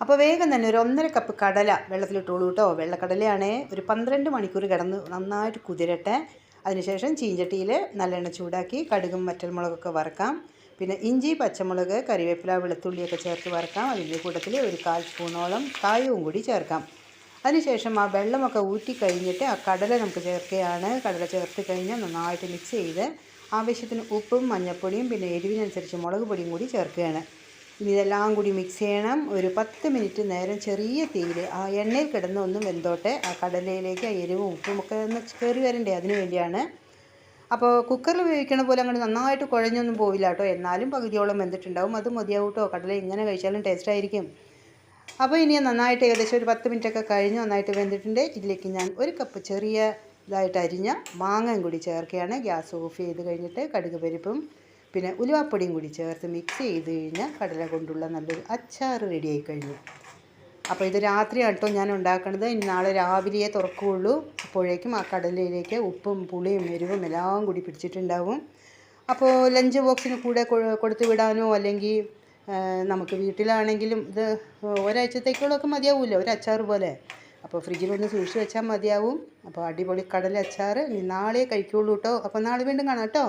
അപ്പോൾ വേഗം തന്നെ ഒരു ഒന്നര കപ്പ് കടല വെള്ളത്തിലിട്ടോളൂ കേട്ടോ വെള്ളക്കടലയാണേ ഒരു പന്ത്രണ്ട് മണിക്കൂർ കിടന്ന് നന്നായിട്ട് കുതിരട്ടെ. അതിനുശേഷം ചീഞ്ചട്ടിയിൽ നല്ലെണ്ണ ചൂടാക്കി കടുകും വറ്റൽമുളകൊക്കെ വറക്കാം. പിന്നെ ഇഞ്ചി പച്ചമുളക് കറിവേപ്പില വെളുത്തുള്ളിയൊക്കെ ചേർത്ത് വറക്കാം. അതിന്റെ കൂട്ടത്തിൽ ഒരു കാൽ സ്പൂണോളം കായവും കൂടി ചേർക്കാം. അതിനുശേഷം ആ വെള്ളമൊക്കെ ഊറ്റി കഴിഞ്ഞിട്ട് ആ കടല നമുക്ക് ചേർക്കുകയാണ്. കടല ചേർത്ത് കഴിഞ്ഞാൽ നന്നായിട്ട് മിക്സ് ചെയ്ത് ആവശ്യത്തിന് ഉപ്പും മഞ്ഞൾപ്പൊടിയും പിന്നെ എരിവിനനുസരിച്ച് മുളക് പൊടിയും കൂടി ചേർക്കുകയാണ്. ഇനി ഇതെല്ലാം കൂടി മിക്സ് ചെയ്യണം. ഒരു പത്ത് മിനിറ്റ് നേരം ചെറിയ തീയിൽ ആ എണ്ണയിൽ കിടന്ന് ഒന്നും വെന്തോട്ടെ. ആ കടലയിലേക്ക് ആ എരിവും ഉപ്പും ഒക്കെ ഒന്ന് കയറി വരണ്ടേ അതിന് വേണ്ടിയാണ്. അപ്പോൾ കുക്കറിൽ ഉപയോഗിക്കണ പോലെ അങ്ങോട്ട് നന്നായിട്ട് കുഴഞ്ഞൊന്നും പോവില്ല കേട്ടോ. എന്നാലും പകുതിയോളം വെന്തിട്ടുണ്ടാവും. അത് മതിയാവും കേട്ടോ കടല ഇങ്ങനെ കഴിച്ചാലും ടേസ്റ്റ് ആയിരിക്കും. അപ്പോൾ ഇനി നന്നായിട്ട് ഏകദേശം ഒരു പത്ത് മിനിറ്റൊക്കെ കഴിഞ്ഞ് നന്നായിട്ട് വെന്തിട്ടുണ്ട്. ഇതിലേക്ക് ഞാൻ ഒരു കപ്പ് ചെറിയ ഇതായിട്ട് അരിഞ്ഞ മാങ്ങയും കൂടി ചേർക്കുകയാണ്. ഗ്യാസ് ഓഫ് ചെയ്ത് കഴിഞ്ഞിട്ട് കടുക് പരിപ്പും പിന്നെ ഉലുവാപ്പൊടിയും കൂടി ചേർത്ത് മിക്സ് ചെയ്ത് കഴിഞ്ഞാൽ കടല കൊണ്ടുള്ള നല്ലൊരു അച്ചാർ റെഡിയായി കഴിഞ്ഞു. അപ്പോൾ ഇത് രാത്രിയാണ് കേട്ടോ ഞാൻ ഉണ്ടാക്കണത്. ഇനി നാളെ രാവിലെയേ തുറക്കുകയുള്ളൂ അപ്പോഴേക്കും ആ കടലയിലേക്ക് ഉപ്പും പുളിയും എരിവും എല്ലാം കൂടി പിടിച്ചിട്ടുണ്ടാവും. അപ്പോൾ ലഞ്ച് ബോക്സിന് കൂടെ കൊടുത്തു വിടാനോ അല്ലെങ്കിൽ നമുക്ക് വീട്ടിലാണെങ്കിലും ഇത് ഒരാഴ്ചത്തേക്കുള്ളൊക്കെ മതിയാവില്ല ഒരു അച്ചാർ പോലെ. അപ്പോൾ ഫ്രിഡ്ജിലൊന്ന് സൂക്ഷിച്ച് വെച്ചാൽ മതിയാവും. അപ്പോൾ അടിപൊളി കടല അച്ചാർ ഇനി നാളെ കഴിക്കുള്ളൂ കേട്ടോ അപ്പോൾ നാളെ വീണ്ടും കാണാം കേട്ടോ